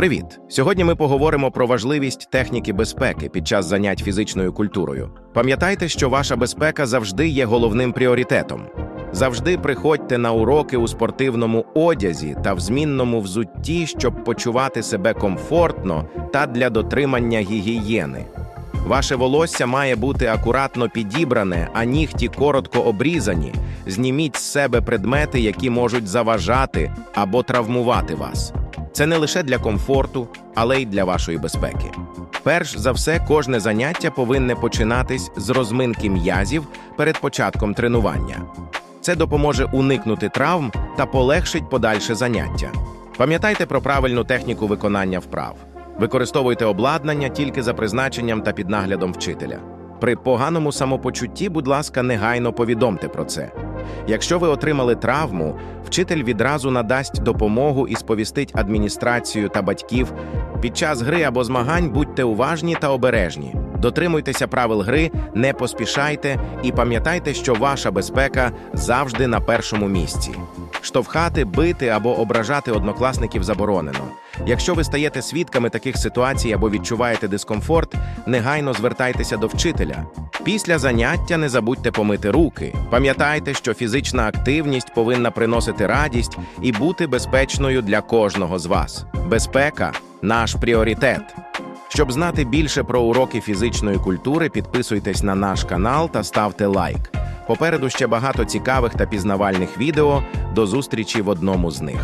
Привіт! Сьогодні ми поговоримо про важливість техніки безпеки під час занять фізичною культурою. Пам'ятайте, що ваша безпека завжди є головним пріоритетом. Завжди приходьте на уроки у спортивному одязі та в змінному взутті, щоб почувати себе комфортно та для дотримання гігієни. Ваше волосся має бути акуратно підібране, а нігті коротко обрізані. Зніміть з себе предмети, які можуть заважати або травмувати вас. Це не лише для комфорту, але й для вашої безпеки. Перш за все, кожне заняття повинне починатись з розминки м'язів перед початком тренування. Це допоможе уникнути травм та полегшить подальше заняття. Пам'ятайте про правильну техніку виконання вправ. Використовуйте обладнання тільки за призначенням та під наглядом вчителя. При поганому самопочутті, будь ласка, негайно повідомте про це. Якщо ви отримали травму, вчитель відразу надасть допомогу і сповістить адміністрацію та батьків. Під час гри або змагань будьте уважні та обережні. Дотримуйтеся правил гри, не поспішайте і пам'ятайте, що ваша безпека завжди на першому місці. Штовхати, бити або ображати однокласників заборонено. Якщо ви стаєте свідками таких ситуацій або відчуваєте дискомфорт, негайно звертайтеся до вчителя. Після заняття не забудьте помити руки. Пам'ятайте, що фізична активність повинна приносити радість і бути безпечною для кожного з вас. Безпека наш пріоритет. Щоб знати більше про уроки фізичної культури, підписуйтесь на наш канал та ставте лайк. Попереду ще багато цікавих та пізнавальних відео. До зустрічі в одному з них.